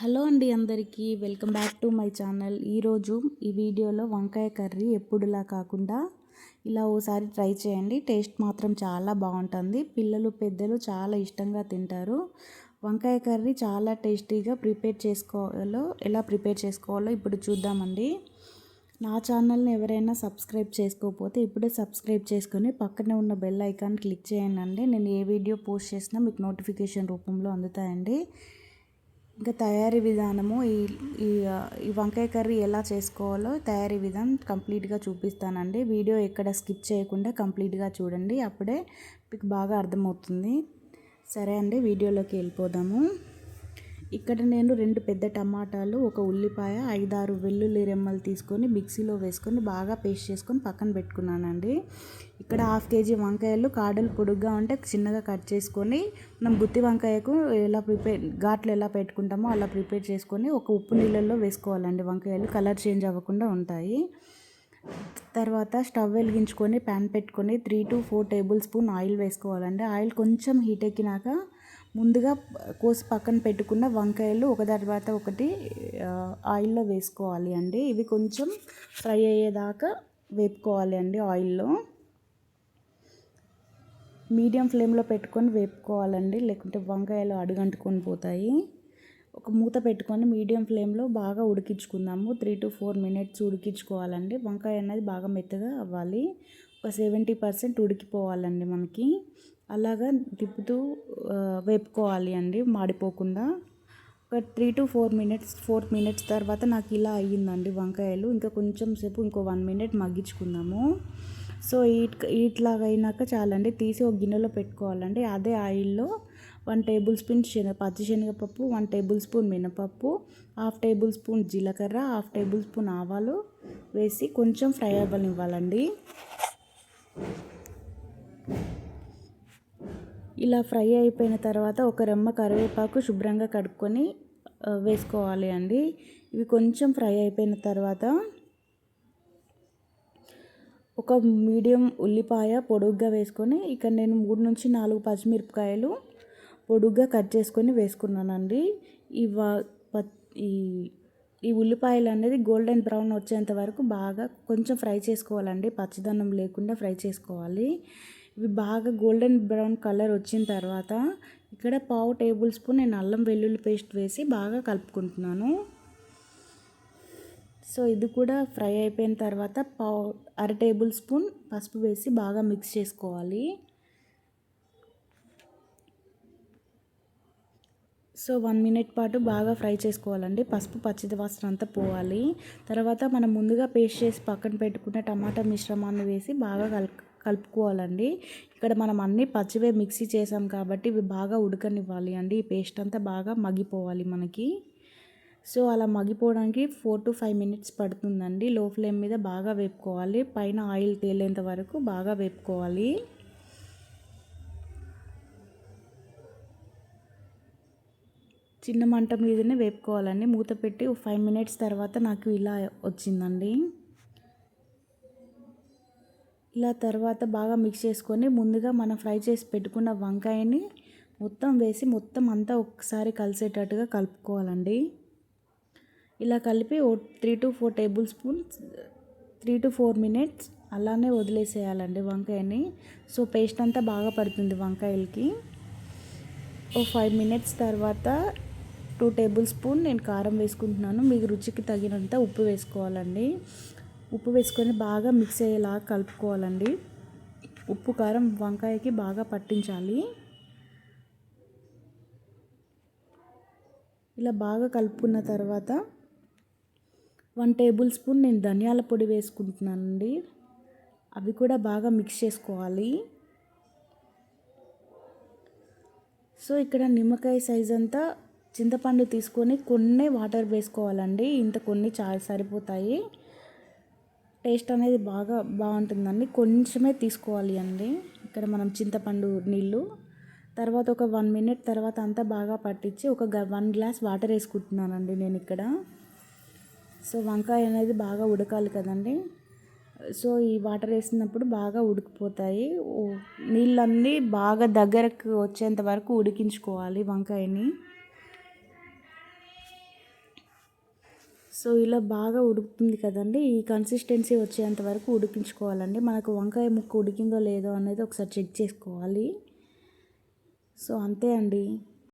Hello అండి అందరికీ welcome back to my channel. ఈరోజు ఈ వీడియోలో వంకాయ కర్రీ ఎప్పుడులా కాకుండా ఇలా ఓసారి ట్రై చేయండి. టేస్ట్ మాత్రం చాలా బాగుంటుంది. పిల్లలు పెద్దలు చాలా ఇష్టంగా తింటారు. వంకాయ కర్రీ చాలా టేస్టీగా ప్రిపేర్ చేసుకోవాలో ఎలా ప్రిపేర్ చేసుకోవాలో ఇప్పుడు చూద్దామండి. నా ఛానల్ని ఎవరైనా సబ్స్క్రైబ్ చేసుకోకపోతే ఇప్పుడే సబ్స్క్రైబ్ చేసుకొని పక్కనే ఉన్న బెల్ ఐకాన్ క్లిక్ చేయండి నేను ఏ వీడియో పోస్ట్ చేసినా మీకు నోటిఫికేషన్ రూపంలో అందుతాయండి. ఇంకా తయారీ విధానము ఈ ఈ ఈ వంకాయ కర్రీ ఎలా చేసుకోవాలో తయారీ విధానం కంప్లీట్గా చూపిస్తానండి. వీడియో ఎక్కడ స్కిప్ చేయకుండా కంప్లీట్గా చూడండి. అప్పుడే మీకు బాగా అర్థమవుతుంది. సరే అండి వీడియోలోకి వెళ్ళిపోదాము. ఇక్కడ నేను రెండు పెద్ద టమాటాలు ఒక ఉల్లిపాయ ఐదారు వెల్లుల్లి రెమ్మలు తీసుకొని మిక్సీలో వేసుకొని బాగా పేస్ట్ చేసుకొని పక్కన పెట్టుకున్నానండి. ఇక్కడ హాఫ్ కేజీ వంకాయలు కాడలు పొడుగ్గా ఉంటే చిన్నగా కట్ చేసుకొని మనం గుత్తి వంకాయకు ఎలా ప్రిపేర్ ఘాట్లు ఎలా పెట్టుకుంటామో అలా ప్రిపేర్ చేసుకొని ఒక ఉప్పు నీళ్ళల్లో వేసుకోవాలండి. వంకాయలు కలర్ చేంజ్ అవ్వకుండా ఉంటాయి. తర్వాత స్టవ్ వెలిగించుకొని ప్యాన్ పెట్టుకొని three to four tablespoon oil వేసుకోవాలండి. ఆయిల్ కొంచెం హీట్ ఎక్కినాక ముందుగా కోసి పక్కన పెట్టుకున్న వంకాయలు ఒక తర్వాత ఒకటి ఆయిల్లో వేసుకోవాలి అండి. ఇవి కొంచెం ఫ్రై అయ్యేదాకా వేపుకోవాలి అండి ఆయిల్లో. మీడియం ఫ్లేమ్లో పెట్టుకొని వేపుకోవాలండి లేకుంటే వంకాయలు అడుగంటుకొని పోతాయి. ఒక మూత పెట్టుకొని మీడియం ఫ్లేమ్లో బాగా ఉడికించుకుందాము. త్రీ టు ఫోర్ మినిట్స్ ఉడికించుకోవాలండి. వంకాయ అనేది బాగా మెత్తగా అవ్వాలి. ఒక సెవెంటీ పర్సెంట్ ఉడికిపోవాలండి మనకి. అలాగా తిప్పుతూ వేపుకోవాలి అండి మాడిపోకుండా. ఒక three to four minutes four minutes తర్వాత నాకు ఇలా అయ్యిందండి వంకాయలు. ఇంకా కొంచెం సేపు ఇంకో వన్ మినిట్ మగ్గించుకుందాము. సో ఇట్ ఇట్లాగా అయినాక చాలండి. తీసి ఒక గిన్నెలో పెట్టుకోవాలండి. అదే ఆయిల్లో వన్ టేబుల్ స్పూన్ శనగ పచ్చి శనగపప్పు వన్ టేబుల్ స్పూన్ మినపప్పు హాఫ్ టేబుల్ స్పూన్ జీలకర్ర హాఫ్ టేబుల్ స్పూన్ ఆవాలు వేసి కొంచెం ఫ్రై అవ్వనివ్వాలండి. ఇలా ఫ్రై అయిపోయిన తర్వాత ఒక రెమ్మ కరివేపాకు శుభ్రంగా కడుక్కొని వేసుకోవాలి అండి. ఇవి కొంచెం ఫ్రై అయిపోయిన తర్వాత ఒక మీడియం ఉల్లిపాయ పొడుగ్గా వేసుకొని ఇక్కడ నేను మూడు నుంచి నాలుగు పచ్చిమిరపకాయలు పొడుగ్గా కట్ చేసుకొని వేసుకున్నానండి. ఇవ ఈ ఈ ఉల్లిపాయలు అనేది గోల్డెన్ బ్రౌన్ వచ్చేంత వరకు బాగా కొంచెం ఫ్రై చేసుకోవాలండి. పచ్చదనం లేకుండా ఫ్రై చేసుకోవాలి. ఇవి బాగా గోల్డెన్ బ్రౌన్ కలర్ వచ్చిన తర్వాత ఇక్కడ పావు టేబుల్ స్పూన్ నేను అల్లం వెల్లుల్లి పేస్ట్ వేసి బాగా కలుపుకుంటున్నాను. సో ఇది కూడా ఫ్రై అయిపోయిన తర్వాత పావు అర టేబుల్ స్పూన్ పసుపు వేసి బాగా మిక్స్ చేసుకోవాలి. సో వన్ మినిట్ పాటు బాగా ఫ్రై చేసుకోవాలండి. పసుపు పచ్చిది వాసన అంతా పోవాలి. తర్వాత మనం ముందుగా పేస్ట్ చేసి పక్కన పెట్టుకున్న టమాటా మిశ్రమాన్ని వేసి బాగా కల్ కలుపుకోవాలండి. ఇక్కడ మనం అన్నీ పచ్చివే మిక్సీ చేసాం కాబట్టి ఇవి బాగా ఉడకనివ్వాలి అండి. ఈ పేస్ట్ అంతా బాగా మగ్గిపోవాలి మనకి. సో అలా మగ్గిపోవడానికి ఫోర్ టు ఫైవ్ మినిట్స్ పడుతుందండి. లో ఫ్లేమ్ మీద బాగా వేపుకోవాలి. పైన ఆయిల్ తేలేంత వరకు బాగా వేపుకోవాలి. చిన్న మంట మీదనే వేపుకోవాలండి. మూత పెట్టి ఫైవ్ మినిట్స్ తర్వాత నాకు ఇలా వచ్చిందండి. ఇలా తర్వాత బాగా మిక్స్ చేసుకొని ముందుగా మనం ఫ్రై చేసి పెట్టుకున్న వంకాయని మొత్తం వేసి మొత్తం అంతా ఒకసారి కలిసేటట్టుగా కలుపుకోవాలండి. ఇలా కలిపి ఓ three to four tablespoons three to four minutes అలానే వదిలేసేయాలండి వంకాయని. సో పేస్ట్ అంతా బాగా పడుతుంది వంకాయలకి. ఓ ఫైవ్ మినిట్స్ తర్వాత టూ టేబుల్ స్పూన్ నేను కారం వేసుకుంటున్నాను. మీకు రుచికి తగినంత ఉప్పు వేసుకోవాలండి. ఉప్పు వేసుకొని బాగా మిక్స్ అయ్యేలాగా కలుపుకోవాలండి. ఉప్పు కారం వంకాయకి బాగా పట్టించాలి. ఇలా బాగా కలుపుకున్న తర్వాత వన్ టేబుల్ స్పూన్ నేను ధనియాల పొడి వేసుకుంటున్నానండి. అవి కూడా బాగా మిక్స్ చేసుకోవాలి. సో ఇక్కడ నిమ్మకాయ సైజ్ అంతా చింతపండు తీసుకొని కొన్ని వాటర్ వేసుకోవాలండి. ఇంత కొన్ని చాలా సరిపోతాయి. టేస్ట్ అనేది బాగా బాగుంటుందండి. కొంచెమే తీసుకోవాలి అండి. ఇక్కడ మనం చింతపండు నీళ్ళు. తర్వాత ఒక వన్ మినిట్ తర్వాత అంతా బాగా పట్టించి ఒక వన్ గ్లాస్ వాటర్ వేసుకుంటున్నానండి నేను ఇక్కడ. సో వంకాయ అనేది బాగా ఉడకాలి కదండి. సో ఈ వాటర్ వేసినప్పుడు బాగా ఉడికిపోతాయి. నీళ్ళన్నీ బాగా దగ్గరకు వచ్చేంత వరకు ఉడికించుకోవాలి వంకాయని. సో ఇలా బాగా ఉడుకుతుంది కదండి. ఈ కన్సిస్టెన్సీ వచ్చేంత వరకు ఉడికించుకోవాలండి. మనకు వంకాయ ముక్క ఉడికిందో లేదో అనేది ఒకసారి చెక్ చేసుకోవాలి. సో అంతే అండి.